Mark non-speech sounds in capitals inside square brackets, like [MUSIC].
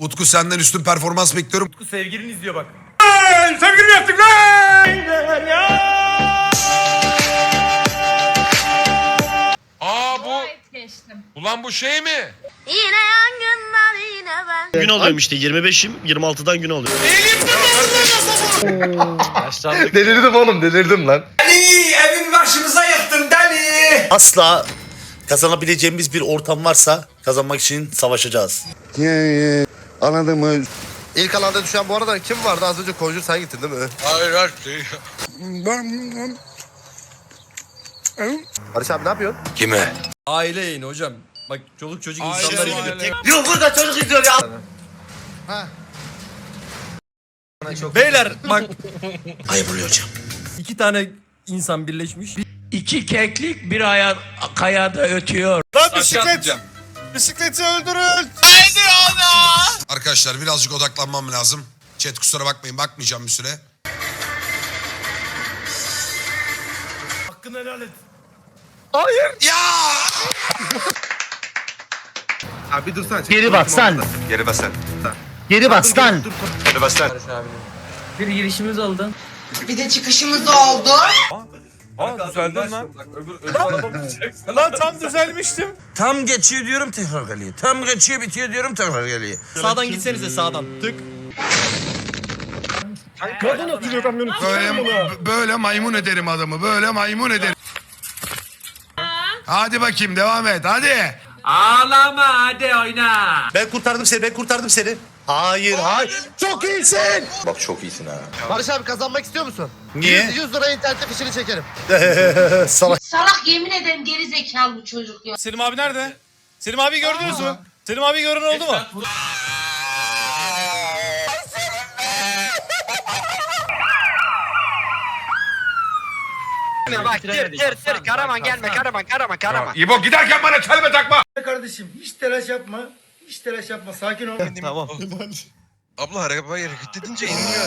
Utku senden üstün performans bekliyorum. Utku sevgilin izliyor bak. Sevgili yaptık lan! Aa bu geçtim. ulan bu şey mi? Yine yangınlar yine ben. Gün alıyorum işte 25'im 26'dan gün alıyorum. Delirdim oğlum delirdim lan. Evin başımıza yıktın deli! Asla kazanabileceğimiz bir ortam varsa kazanmak için savaşacağız. Anladın mı? İlk alanda düşen bu arada kim vardı? Az önce Conjure sen gittin değil mi? Hayır hayır. Barış abi ne yapıyorsun? Kime? Aile yayını hocam. Bak çoluk çocuk insanlar izliyor. Yok burada çocuk izliyor ya. Beyler bak [LAUGHS] Ayıp oluyor hocam. iki tane insan birleşmiş. İki keklik bir aya, kayada ötüyor. Lan bisiklet! Bisikleti öldürün! Arkadaşlar birazcık odaklanmam lazım. Chat kusura bakmayın bakmayacağım bir süre. Hakkını helal et. Ya! Abi dursana. Geri bak sen. Geri bas sen. Geri bas lan. Geri bas sen. Bir girişimiz oldu. Bir de çıkışımız oldu. Aa düzeldin lan. lan tam düzelmiştim. Tam geçiyor diyorum tekrar geliyor. Tam geçiyor bitiyor diyorum tekrar geliyor. Sağdan gitsenize sağdan. Tık. Böyle, böyle maymun ederim adamı. Böyle maymun ederim. Hadi bakayım devam et hadi. Ağlama hadi oyna. Ben kurtardım seni ben kurtardım seni. Hayır hayır. Çok iyisin. Bak çok iyisin ha. Barış abi kazanmak istiyor musun? Niye? 100, 100 lira internette fişini çekerim. [LAUGHS] Salak. Salak yemin ederim geri zekalı bu çocuk ya. Selim abi nerede? Selim abi gördünüz mü? Selim abi gören oldu mu? Bak tır tır tır Karaman gelme Karaman Karaman Karaman. İbo giderken bana kelime takma. Kardeşim hiç telaş yapma. Hiç telaş yapma. Sakin ol. Abla arabaya hareket edince inmiyor.